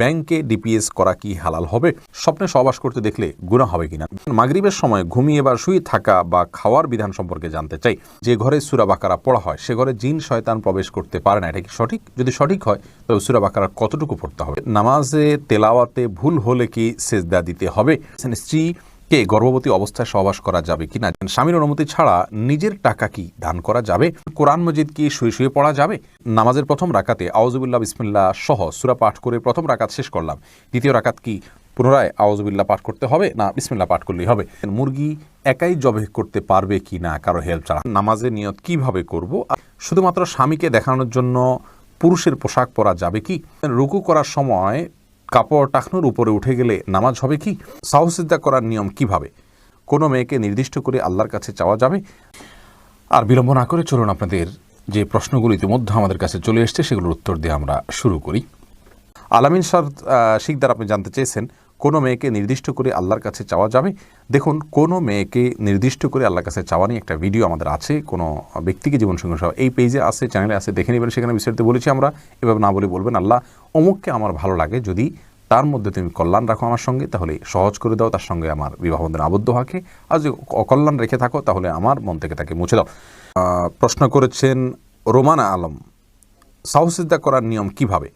ব্যাংকে ডিপিএস করা কি হালাল হবে? স্বপ্নে সহবাস করতে দেখলে গুণা হবে কিনা? মাগরীবের সময় ঘুমিয়ে বা শুয়ে থাকা বা খাওয়ার বিধান সম্পর্কে জানতে চাই। যে ঘরে সুরা বাকারা পড়া হয়, সে ঘরে জিন, শয়তান প্রবেশ করতে পারে না। এটা কি সঠিক? যদি সঠিক হয়, তবে সুরা বাকারা কতটুকু পড়তে হবে? নামাজে তেলাওয়াতে ভুল হলে কি সেজদা দিতে হবে? স্ত্রী কে গর্ভবতী অবস্থায় সহবাস করা যাবে কিনা? স্বামীর অনুমতি ছাড়া নিজের টাকা কি দান করা যাবে? কোরআন মজিদ কি শুয়ে শুয়ে পড়া যাবে? নামাজের প্রথম রাকাতে আউজুবিল্লাহ বিসমিল্লাহ সহ সুরা পাঠ করে প্রথম রাকাত শেষ করলাম। দ্বিতীয় রাকাত কি পুনরায় আউজুবিল্লাহ পাঠ করতে হবে? না, বিসমিল্লাহ পাঠ করলেই হবে। মুরগি একাই জবে করতে পারবে কি না কারও হেল্প ছাড়া। নামাজের নিয়ত কীভাবে করব? শুধুমাত্র স্বামীকে দেখানোর জন্য পুরুষের পোশাক পরা যাবে কি? রুকু করার সময় কাপড় টাকনোর উপরে উঠে গেলে নামাজ হবে কি? সাহসিদ্ধা করার নিয়ম কীভাবে? কোনো মেয়েকে নির্দিষ্ট করে আল্লাহর কাছে চাওয়া যাবে? আর বিলম্ব না করে চলুন আপনাদের যে প্রশ্নগুলো ইতিমধ্যে আমাদের কাছে চলে এসছে, সেগুলোর উত্তর দিয়ে আমরা শুরু করি। আলামিন সার শিকদার আপনি জানতে চেয়েছেন, কোনো মেয়েকে নির্দিষ্ট করে আল্লাহর কাছে চাওয়া যাবে? দেখুন, কোনো মেয়েকে নির্দিষ্ট করে আল্লাহর কাছে চাওয়া নিয়ে একটা ভিডিও আমাদের আছে, কোনো ব্যক্তিকে জীবন সহ এই পেজে আছে চ্যানেলে আছে, দেখে নেবেন, সেখানে বিস্তারিত বলেছি আমরা। এভাবে না বলে বলবেন, আল্লাহ অমুককে আমার ভালো লাগে, যদি তার মধ্যে তুমি কল্যাণ রাখো আমার সঙ্গে, তাহলে সহজ করে দাও, তার সঙ্গে আমার বিবাহ বন্ধন আবদ্ধ হাকে আর যদি অকল্যাণ রেখে থাকো, তাহলে আমার মন থেকে তাকে মুছে দাও। প্রশ্ন করেছেন, রোমানা আলম সাহসিদ্ধা করার নিয়ম কীভাবে?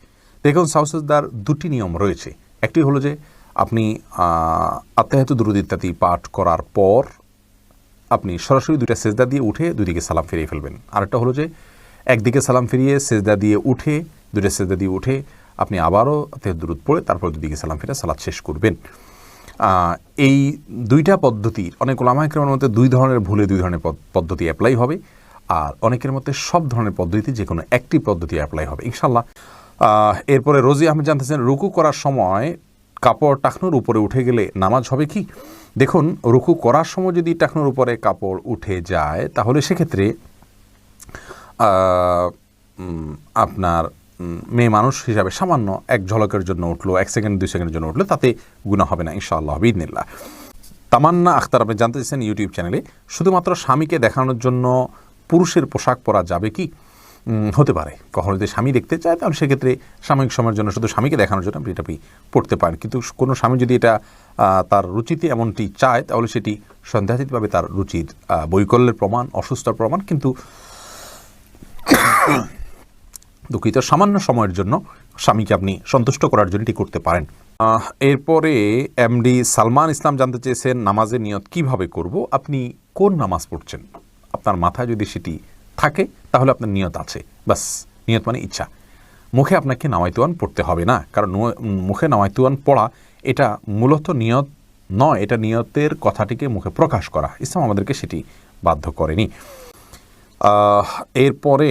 দেখুন সাহসিদ্দার দুটি নিয়ম রয়েছে। একটি হলো যে, আপনি আত্মাহেতু দুরুদ ইত্যাদি পাঠ করার পর আপনি সরাসরি দুইটা সেজদা দিয়ে উঠে দুদিকে সালাম ফিরিয়ে ফেলবেন। আরেকটা হলো যে, একদিকে সালাম ফিরিয়ে সেজদা দিয়ে উঠে, দুইটা সেজদা দিয়ে উঠে আপনি আবারও আত্মাহেতু দুরুদ পড়ে তারপর দুদিকে সালাম ফিরে সালাদ শেষ করবেন। এই দুইটা পদ্ধতির অনেক ওলামাইকের মধ্যে দুই ধরনের ভুলে দুই ধরনের পদ- পদ্ধতি অ্যাপ্লাই হবে। আর অনেকের মধ্যে সব ধরনের পদ্ধতি যে কোনো একটি পদ্ধতি অ্যাপ্লাই হবে। ইনশাল্লাহ এরপরে রোজি আহমেদ জানতেছেন, রুকু করার সময় কাপড় টাকনোর উপরে উঠে গেলে নামাজ হবে কি? দেখুন, রুকু করার সময় যদি টাকনোর উপরে কাপড় উঠে যায়, তাহলে সেক্ষেত্রে আপনার মেয়ে মানুষ হিসাবে সামান্য এক ঝলকের জন্য উঠল, এক সেকেন্ড, দুই সেকেন্ডের জন্য উঠল, তাতে গুণা হবে না, ইনশাআল্লাহ বিদিনিল্লা তামান্না আখতার আপনি জানতে চাইছেন ইউটিউব চ্যানেলে, শুধুমাত্র স্বামীকে দেখানোর জন্য পুরুষের পোশাক পরা যাবে কি? হতে পারে। কখনো যদি স্বামী দেখতে চায়, তাহলে সেক্ষেত্রে সাময়িক সময়ের জন্য শুধু স্বামীকে দেখানোর জন্য আপনি এটা পড়তে পারেন। কিন্তু কোনো স্বামী যদি এটা তার রুচিতে এমনটি চায়, তাহলে সেটি সন্দেহাতীতভাবে তার রুচির বৈকল্যের প্রমাণ অসুস্থতার প্রমাণ, কিন্তু দুঃখিত, সামান্য সময়ের জন্য স্বামীকে আপনি সন্তুষ্ট করার জন্য এটি করতে পারেন। এরপরে এমডি সালমান ইসলাম জানতে চেয়েছেন, নামাজের নিয়ত কীভাবে করব? আপনি কোন নামাজ পড়ছেন? আপনার মাথায় যদি সেটি থাকে, তাহলে আপনার নিয়ত আছে। বাস, নিয়ত মানে ইচ্ছা। মুখে আপনাকে নামাইতুয়ান পড়তে হবে না, কারণ মুখে নামাইতুয়ান পড়া, এটা মূলত নিয়ত নয়, এটা নিয়তের কথাটিকে মুখে প্রকাশ করা। ইসলাম আমাদেরকে সেটি বাধ্য করেনি। এরপরে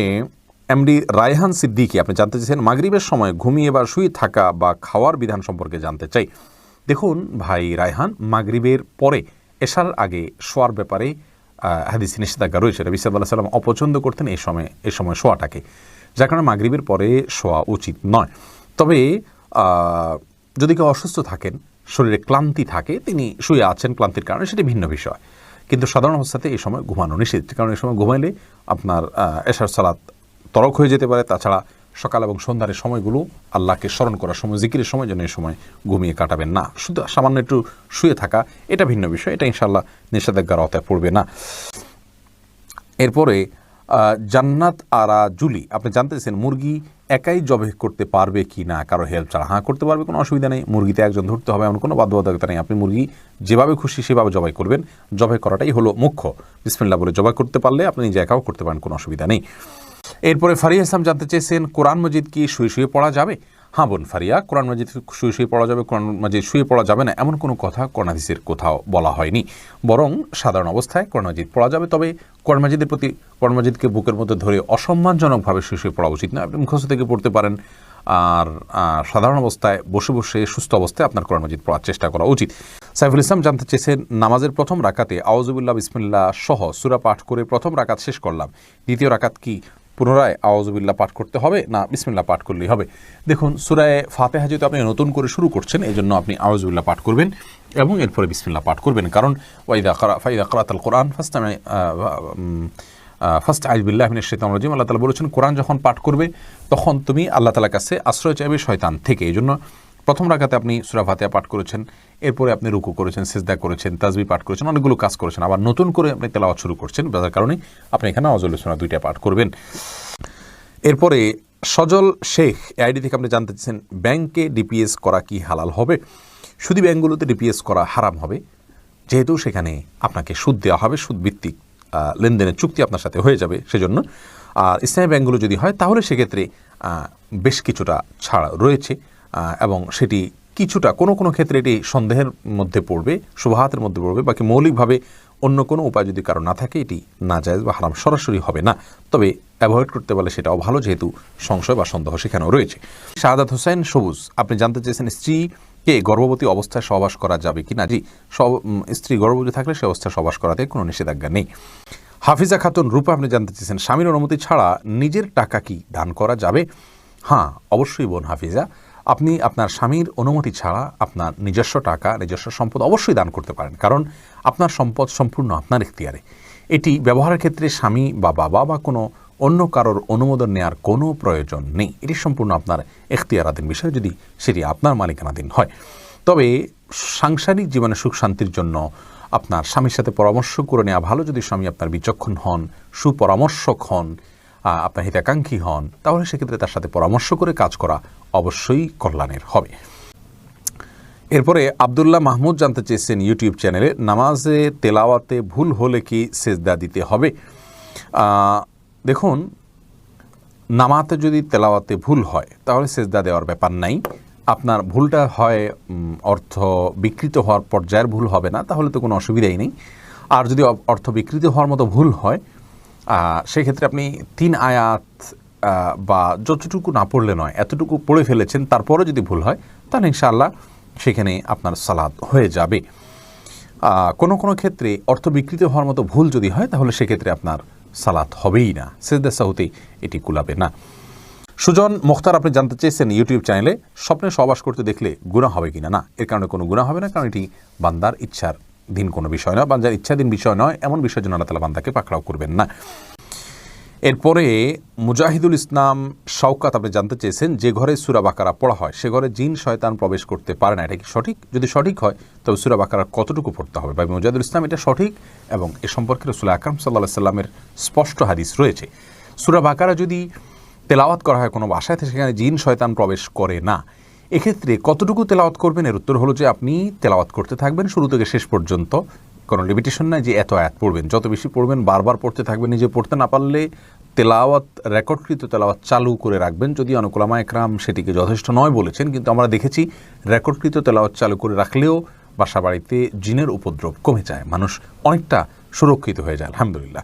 এমডি রায়হান সিদ্দিকি, আপনি জানতে চাইছেন, মাগরিবের সময় ঘুমিয়ে বা শুয়ে থাকা বা খাওয়ার বিধান সম্পর্কে জানতে চাই। দেখুন ভাই রায়হান, মাগরিবের পরে এশার আগে শোয়ার ব্যাপারে হাদিসি নিষেধাজ্ঞা রয়েছে। রবি সাল্লাহ সাল্লাম অপছন্দ করতেন এই সময় এই সময় শোয়াটাকে। যার কারণে মাগরিবের পরে শোয়া উচিত নয়। তবে যদি কেউ অসুস্থ থাকেন, শরীরে ক্লান্তি থাকে, তিনি শুয়ে আছেন, ক্লান্তির কারণে সেটি ভিন্ন বিষয়। কিন্তু সাধারণ অবস্থাতে এই সময় ঘুমানো নিষেধ। কারণ এই সময় ঘুমাইলে আপনার এশার সালাত তরক হয়ে যেতে পারে। তাছাড়া সকাল এবং সন্ধ্যার সময়গুলো আল্লাহকে স্মরণ করার সময়, জিকিরের সময় যেন এই সময় ঘুমিয়ে কাটাবেন না। শুধু সামান্য একটু শুয়ে থাকা, এটা ভিন্ন বিষয়, এটা ইনশাল্লাহ নিষেধাজ্ঞার আওতায় পড়বে না। এরপরে জান্নাত আরা জুলি, আপনি জানতে চাইছেন মুরগি একাই জবে করতে পারবে কি না? কারও হেল্প ছাড়া হ্যাঁ করতে পারবে, কোনো অসুবিধা নেই। মুরগিতে একজন ধরতে হবে, এমন কোনো বাধ্যবাধকতা নেই। আপনি মুরগি যেভাবে খুশি সেভাবে জবাই করবেন। জবাই করাটাই হলো মুখ্য। বিসমিল্লা বলে জবাই করতে পারলে আপনি নিজে একাও করতে পারেন, কোনো অসুবিধা নেই। এরপরে ফারিয়া ইসলাম জানতে চেয়েছেন, কোরআন মজিদ কি শুয়ে শুয়ে পড়া যাবে? হ্যাঁ বোন ফারিয়া, কোরআন মজিদ শুয়ে শুয়ে পড়া যাবে, কোরআন মজিদ শুয়ে পড়া যাবে না, এমন কোনো কথা হাদিসের কোথাও বলা হয়নি। বরং সাধারণ অবস্থায় কোরআন মজিদ পড়া যাবে, তবে কোরআন মজিদের প্রতি, কোরআন মজিদকে বুকের মধ্যে ধরে অসম্মানজনকভাবে শুয়ে শুয়ে পড়া উচিত না। আপনি মুখস্থ থেকে পড়তে পারেন, আর সাধারণ অবস্থায় বসে বসে সুস্থ অবস্থায় আপনার কোরআন মজিদ পড়ার চেষ্টা করা উচিত। সাইফুল ইসলাম জানতে চেয়েছেন, নামাজের প্রথম রাকাতে আওয়াজুবিল্লাহ বিসমিল্লাহ সহ সুরা পাঠ করে প্রথম রাকাত শেষ করলাম, দ্বিতীয় রাকাত কি পুনরায় আওয়াজবিল্লা পাঠ করতে হবে, না বিসমিল্লা পাঠ করলেই হবে। দেখুন, সুরায় ফাতেহা যেহেতু আপনি নতুন করে শুরু করছেন এই জন্য আপনি আওয়াজবিল্লা পাঠ করবেন এবং এরপরে বিসমিল্লা পাঠ করবেন। কারণ ওয়াইদা করা ফাইদা করাত কোরআন ফার্স্ট আমি ফার্স্ট আইজবিল্লাহ মিনের শেতাম রাজিম। আল্লাহ তালা বলেছেন, কোরআন যখন পাঠ করবে, তখন তুমি আল্লাহ তালার কাছে আশ্রয় চাইবে শয়তান থেকে। এই জন্য প্রথম রাখাতে আপনি সুরা ফাতিহা পাঠ করেছেন, এরপরে আপনি রুকু করেছেন, সিজদা করেছেন, তাজবি পাঠ করেছেন, অনেকগুলো কাজ করেছেন। আবার নতুন করে আপনি তেলাওয়াত শুরু করছেন, যার কারণে আপনি এখানে অজল সুরা দুইটা পাঠ করবেন। এরপরে সজল শেখ আইডি থেকে আপনি জানতে চাচ্ছেন, ব্যাংকে ডিপিএস করা কি হালাল হবে? শুধু ব্যাংকগুলোতে ডিপিএস করা হারাম হবে? যেহেতু সেখানে আপনাকে সুদ দেওয়া হবে সুদ ভিত্তিক লেনদেনের চুক্তি আপনার সাথে হয়ে যাবে সেজন্য। আর ইসলামী ব্যাংকগুলো যদি হয়, তাহলে সেক্ষেত্রে বেশ কিছুটা ছাড় রয়েছে। এবং সেটি কিছুটা কোনো কোনো ক্ষেত্রে এটি সন্দেহের মধ্যে পড়বে, শুভাহাতের মধ্যে পড়বে, বাকি মৌলিকভাবে অন্য কোনো উপায় যদি কারও না থাকে, এটি না যায় বা হারাম সরাসরি হবে না। তবে অ্যাভয়েড করতে পারলে সেটাও ভালো, যেহেতু সংশয় বা সন্দেহ সেখানেও রয়েছে। শাহাদাত হোসেন, সবুজ, আপনি জানতে চেয়েছেন স্ত্রীকে গর্ভবতী অবস্থায় সহবাস করা যাবে কি না? জি, সব স্ত্রী গর্ভবতী থাকলে সে অবস্থায় সহবাস করাতে কোনো নিষেধাজ্ঞা নেই। হাফিজা খাতুন, রূপা, আপনি জানতে চেয়েছেন স্বামীর অনুমতি ছাড়া নিজের টাকা কি দান করা যাবে? হ্যাঁ অবশ্যই বোন হাফিজা। আপনি আপনার স্বামীর অনুমতি ছাড়া আপনার নিজস্ব টাকা, নিজস্ব সম্পদ অবশ্যই দান করতে পারেন। কারণ আপনার সম্পদ সম্পূর্ণ আপনার ইখতিয়ারে। এটি ব্যবহারের ক্ষেত্রে স্বামী বা বাবা বা কোনো অন্য কারোর অনুমোদন নেওয়ার কোনো প্রয়োজন নেই। এটি সম্পূর্ণ আপনার এখতিয়ারাধীন বিষয় যদি সেটি আপনার মালিকানাধীন হয়। তবে সাংসারিক জীবনে সুখ শান্তির জন্য আপনার স্বামীর সাথে পরামর্শ করে নেওয়া ভালো। যদি স্বামী আপনার বিচক্ষণ হন, সুপরামর্শক হন আপনার হিতাকাঙ্ক্ষী হন, তাহলে সেক্ষেত্রে তার সাথে পরামর্শ করে কাজ করা অবশ্যই কল্যাণের হবে। এরপরে আবদুল্লাহ মাহমুদ জানতে চেয়েছেন ইউটিউব চ্যানেলে, নামাজে তেলাওয়াতে ভুল হলে কি সেজদা দিতে হবে? দেখুন, নামাতে যদি তেলাওয়াতে ভুল হয়, তাহলে সেজদা দেওয়ার ব্যাপার নাই। আপনার ভুলটা হয় অর্থ বিকৃত হওয়ার পর্যায়ের ভুল হবে না, তাহলে তো কোনো অসুবিধাই নেই। আর যদি অর্থ বিকৃত হওয়ার মতো ভুল হয় সেক্ষেত্রে আপনি তিন আয়াত বা যতটুকু না পড়লে নয়, এতটুকু পড়ে ফেলেছেন তারপরে যদি ভুল হয়, তাহলে ইনশাআল্লাহ সেখানে আপনার সালাদ হয়ে যাবে। কোনো কোনো ক্ষেত্রে অর্থ বিকৃত হওয়ার মতো ভুল যদি হয়, তাহলে সেক্ষেত্রে আপনার সালাত হবেই না। সেজদা সাহুতে এটি কুলাবে না। সুজন মুখতার, আপনি জানতে চেয়েছেন ইউটিউব চ্যানেলে, স্বপ্নে সহবাস করতে দেখলে গুণা হবে কিনা? না, এর কারণে কোনো গুণা হবে না, কারণ এটি বান্দার ইচ্ছার দিন কোনো বিষয় নয় বান্দার ইচ্ছাধীন বিষয় নয়, এমন বিষয়ের জন্য আল্লাহ তালা বান্দাকে পাকড়াও করবেন না। এরপরে মুজাহিদুল ইসলাম শওকাত, আপনি জানতে চেয়েছেন যে ঘরে সুরা বাকারা পড়া হয়, সে ঘরে জিন, শয়তান প্রবেশ করতে পারে না। এটা কি সঠিক? যদি সঠিক হয়, তবে সুরা বাকারা কতটুকু পড়তে হবে? বা মুজাহিদুল ইসলাম, এটা সঠিক এবং এ সম্পর্কে রসুল আকরাম সাল্লাহ সাল্লামের স্পষ্ট হাদিস রয়েছে। সুরা বাকারা যদি তেলাওয়াত করা হয় কোনো বাসায় সেখানে জিন, শয়তান প্রবেশ করে না। এক্ষেত্রে কতটুকু তেলাওয়াত করবেন? এর উত্তর হলো যে আপনি তেলাওয়াত করতে থাকবেন। শুরু থেকে শেষ পর্যন্ত। কোনো লিমিটেশন নাই যে এত আয়াত পড়বেন। যত বেশি পড়বেন, বারবার পড়তে থাকবেন। নিজে পড়তে না পারলে তেলাওয়াত রেকর্ডকৃত তেলাওয়াত চালু করে রাখবেন। যদি অনুকুলামা একরাম সেটিকে যথেষ্ট নয় বলেছেন, কিন্তু আমরা দেখেছি রেকর্ডকৃত তেলাওয়াত চালু করে রাখলেও বাসা বাড়িতে জিনের উপদ্রব কমে যায়। মানুষ অনেকটা সুরক্ষিত হয়ে যায়, আলহামদুলিল্লাহ।